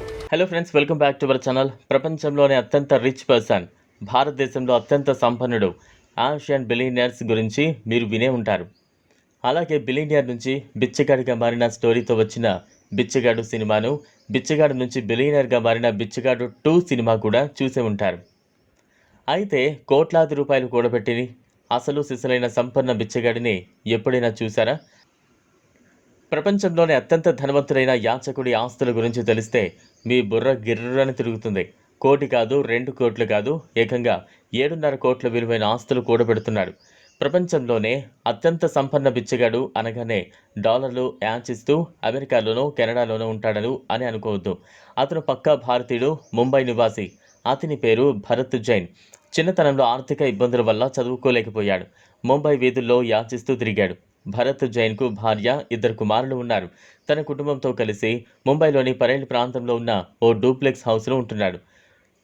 Hello friends welcome back to our channel ప్రపంచంలోనే అత్యంత rich person భారతదేశంలో అత్యంత సంపన్నుడు ఆసియన్ బిలీనియర్స్ గురించి మీరు వినే ఉంటారు. అలాగే బిలీనియర్ నుంచి బిచ్చగాడిగా మారిన స్టోరీతో వచ్చిన బిచ్చగాడు సినిమాను బిచ్చగాడు నుంచి బిలీనియర్గా మారిన బిచ్చగాడు టూ సినిమా కూడా చూసే ఉంటారు. అయితే కోట్లాది రూపాయలు కూడబెట్టి అసలు సిసలైన సంపన్న బిచ్చగాడిని ఎప్పుడైనా చూసారా? ప్రపంచంలోనే అత్యంత ధనవంతుడైన యాచకుడి ఆస్తుల గురించి తెలిస్తే మీ బుర్ర గిర్రని తిరుగుతుంది. కోటి కాదు రెండు కోట్లు కాదు ఏకంగా ఏడున్నర కోట్ల విలువైన ఆస్తులు కూడబెడుతున్నాడు. ప్రపంచంలోనే అత్యంత సంపన్న బిచ్చగాడు అనగానే డాలర్లు యాచిస్తూ అమెరికాలోనూ కెనడాలోనూ ఉంటాడను అని అనుకోవద్దు. అతను పక్కా భారతీయుడు ముంబై నివాసి. అతని పేరు భరత్ జైన్. చిన్నతనంలో ఆర్థిక ఇబ్బందుల వల్ల చదువుకోలేకపోయాడు. ముంబై వీధుల్లో యాచిస్తూ తిరిగాడు. భరత్ జైన్కు భార్య ఇద్దరు కుమారులు ఉన్నారు. తన కుటుంబంతో కలిసి ముంబైలోని పరేల్ ప్రాంతంలో ఉన్న ఓ డూప్లెక్స్ హౌస్లో ఉంటున్నాడు.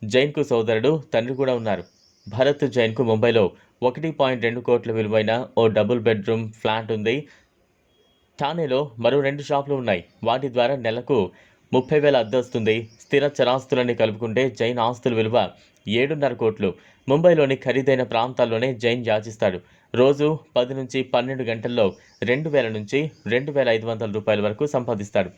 జైన్కు సోదరుడు తండ్రి కూడా ఉన్నారు. భరత్ జైన్కు ముంబైలో ఒకటి పాయింట్ రెండు కోట్ల విలువైన ఓ డబుల్ బెడ్రూమ్ ఫ్లాట్ ఉంది. ఠానేలో మరో రెండు షాపులు ఉన్నాయి. వాటి ద్వారా నెలకు ముప్పై వేల అద్దొస్తుంది. స్థిర చరాస్తులన్నీ కలుపుకుంటే జైన్ ఆస్తుల విలువ ఏడున్నర కోట్లు. ముంబైలోని ఖరీదైన ప్రాంతాల్లోనే జైన్ యాచిస్తాడు. రోజు పది నుంచి పన్నెండు గంటల్లో రెండు వేల నుంచి రెండు వేల ఐదు వందల రూపాయల వరకు సంపాదిస్తాడు.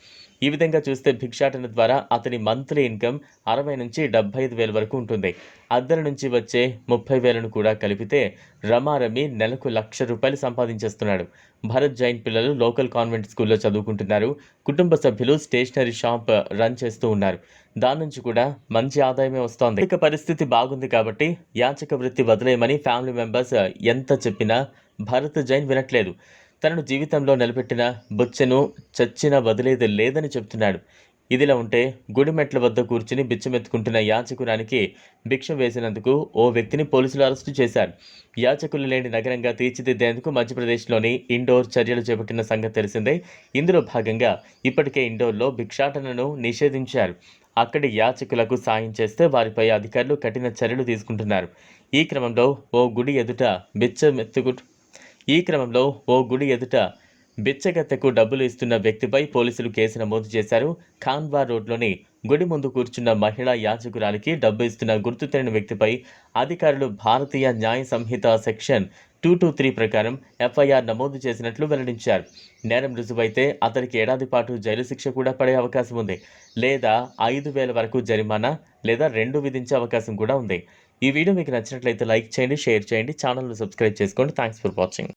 ఈ విధంగా చూస్తే భిక్షాటన ద్వారా అతని మంత్లీ ఇన్కమ్ అరవై నుంచి డెబ్బై ఐదు వేల వరకు ఉంటుంది. అద్దెల నుంచి వచ్చే ముప్పై వేలను కూడా కలిపితే రమారమి నెలకు లక్ష రూపాయలు సంపాదించేస్తున్నాడు. భరత్ జైన్ పిల్లలు లోకల్ కాన్వెంట్ స్కూల్లో చదువుకుంటున్నారు. కుటుంబ సభ్యులు స్టేషనరీ షాప్ రన్ చేస్తూ ఉన్నారు. దాని నుంచి కూడా మంచి ఆదాయమే వస్తోంది. ఇక పరిస్థితి బాగుంది కాబట్టి యాచక వృత్తి వదిలేయమని ఫ్యామిలీ మెంబర్స్ ఎంత చెప్పినా భరత్ జైన్ వినట్లేదు. తనను జీవితంలో నిలబెట్టిన బుచ్చెను చచ్చిన వదిలేది లేదని చెప్తున్నాడు. ఇదిలా ఉంటే గుడిమెట్ల వద్ద కూర్చుని బిచ్చమెత్తుకుంటున్న యాచకురానికి భిక్ష వేసినందుకు ఓ వ్యక్తిని పోలీసులు అరెస్టు చేశారు. యాచకులు లేని నగరంగా తీర్చిదిద్దేందుకు మధ్యప్రదేశ్లోని ఇండోర్ చర్యలు చేపట్టిన సంగతి తెలిసిందే. ఇందులో భాగంగా ఇప్పటికే ఇండోర్లో భిక్షాటనను నిషేధించారు. అక్కడి యాచకులకు సాయం చేస్తే వారిపై అధికారులు కఠిన చర్యలు తీసుకుంటున్నారు. ఈ క్రమంలో ఓ గుడి ఎదుట బిచ్చమెత్తుకు ఈ క్రమంలో ఓ గుడి ఎదుట బిచ్చగత్తెకు డబ్బులు ఇస్తున్న వ్యక్తిపై పోలీసులు కేసు నమోదు చేశారు. ఖాన్వా రోడ్లోని గుడి ముందు కూర్చున్న మహిళా యాచకురాలికి డబ్బు ఇస్తున్న గుర్తు తెలియని వ్యక్తిపై అధికారులు Bharatiya Nyaya Sanhita section two two three ప్రకారం ఎఫ్ఐఆర్ నమోదు చేసినట్లు వెల్లడించారు. నేరం రుజువైతే అతనికి ఏడాది పాటు జైలు శిక్ష కూడా పడే అవకాశం ఉంది. లేదా ఐదు వేల వరకు జరిమానా లేదా రెండు విధించే అవకాశం కూడా ఉంది. ఈ వీడియో మీకు నచ్చినట్లయితే లైక్ చేయండి షేర్ చేయండి ఛానల్ను సబ్స్క్రైబ్ చేసుకోండి. Thanks for watching.